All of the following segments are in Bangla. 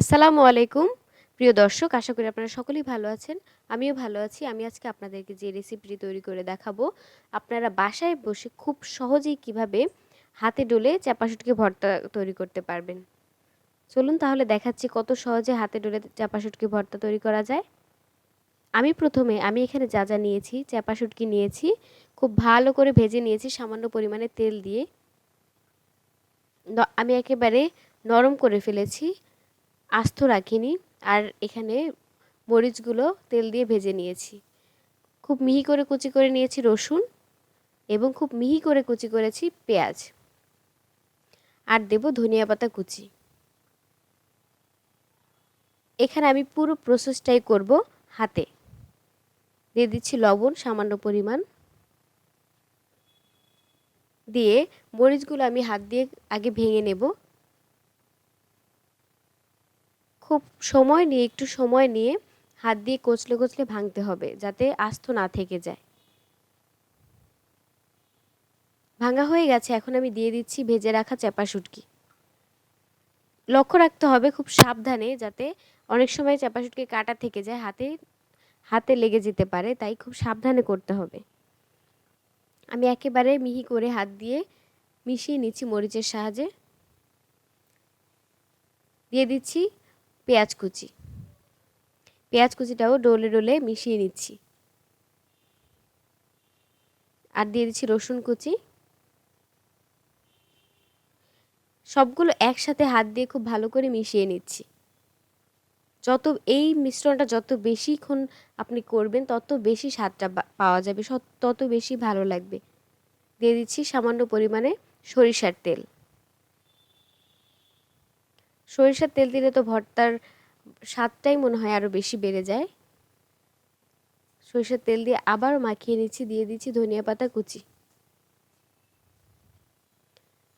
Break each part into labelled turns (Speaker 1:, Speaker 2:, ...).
Speaker 1: আসসালামু আলাইকুম। প্রিয় দর্শক, আশা করি আপনারা সকলেই ভালো আছেন। আমিও ভালো আছি। আমি আজকে আপনাদেরকে যে রেসিপিটি তৈরি করে দেখাবো, আপনারা বাসায় বসে খুব সহজেই কীভাবে হাতে ডলে চাপাশুটকি ভর্তা তৈরি করতে পারবেন। চলুন তাহলে দেখাচ্ছি কত সহজে হাতে ডলে চাপাশুটকি ভর্তা তৈরি করা যায়। আমি প্রথমে, আমি এখানে যা যা নিয়েছি চাপাশুটকি নিয়েছি, খুব ভালো করে ভেজে নিয়েছি সামান্য পরিমাণে তেল দিয়ে। আমি একেবারে নরম করে ফেলেছি। আস্ত রাখিনি আর এখানে মরিচগুলো তেল দিয়ে ভেজে নিয়েছি। খুব মিহি করে কুচি করে নিয়েছি রসুন এবং খুব মিহি করে কুচি করেছি পেঁয়াজ। আর দেব ধনিয়া পাতা কুচি। এখানে আমি পুরো প্রসেসটাই করব হাতে। দিয়ে দিচ্ছি লবণ, সামান্য পরিমাণ। দিয়ে মরিচগুলো আমি হাত দিয়ে আগে ভেঙে নেব। খুব সময় নিয়ে, একটু সময় নিয়ে হাত দিয়ে কচলে কচলে ভাঙতে হবে যাতে আস্ত না থেকে যায়। ভাঙা হয়ে গেছে, এখন আমি দিয়ে দিচ্ছি ভেজে রাখা চাপা শুটকি। লক্ষ্য রাখতে হবে খুব সাবধানে যাতে অনেক সময় চাপা শুটকি কাটা থেকে যায়, হাতে হাতে লেগে যেতে পারে, তাই খুব সাবধানে করতে হবে। আমি একেবারে মিহি করে হাত দিয়ে মিশিয়ে নিচ্ছি মরিচের সাহায্যে। দিয়ে দিচ্ছি পেঁয়াজ কুচি। পেঁয়াজ কুচিটাও ডোলে ডোলে মিশিয়ে নিচ্ছি। আর দিয়ে দিচ্ছি রসুন কুচি। সবগুলো একসাথে হাত দিয়ে খুব ভালো করে মিশিয়ে নিচ্ছি। যত এই মিশ্রণটা যত বেশিক্ষণ আপনি করবেন, তত বেশি স্বাদটা পাওয়া যাবে তত বেশি ভালো লাগবে। দিয়ে দিচ্ছি সামান্য পরিমাণে সরিষার তেল। সরিষার তেল দিলে তো ভর্তার স্বাদটাই মনে হয় আরও বেশি বেড়ে যায়। সরিষার তেল দিয়ে আবার মাখিয়ে নিচ্ছি, দিয়ে দিচ্ছি ধনিয়া পাতা কুচি।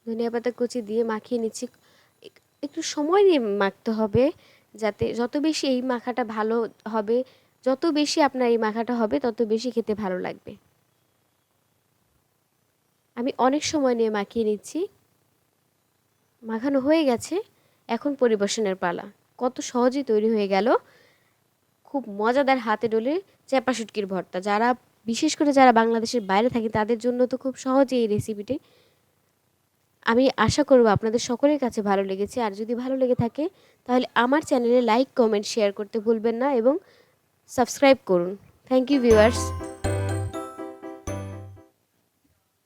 Speaker 1: ধনিয়া পাতা কুচি দিয়ে মাখিয়ে নিচ্ছি। একটু সময় নিয়ে মাখতে হবে যাতে যত বেশি এই মাখাটা ভালো হবে, যত বেশি আপনার এই মাখাটা হবে, তত বেশি খেতে ভালো লাগবে। আমি অনেক সময় নিয়ে মাখিয়ে নিচ্ছি। মাখানো হয়ে গেছে। এখন পরিবেশনের পালা। কত সহজেই তৈরি হয়ে গেল খুব মজাদার হাতে ডলে চ্যাপা শুটকির ভর্তা। যারা, বিশেষ করে যারা বাংলাদেশের বাইরে থাকে, তাদের জন্য তো খুব সহজে এই রেসিপিটি আমি আশা করব আপনাদের সকলের কাছে ভালো লেগেছে। আর যদি ভালো লেগে থাকে, তাহলে আমার চ্যানেলে লাইক কমেন্ট শেয়ার করতে ভুলবেন না এবং সাবস্ক্রাইব করুন। Thank you viewers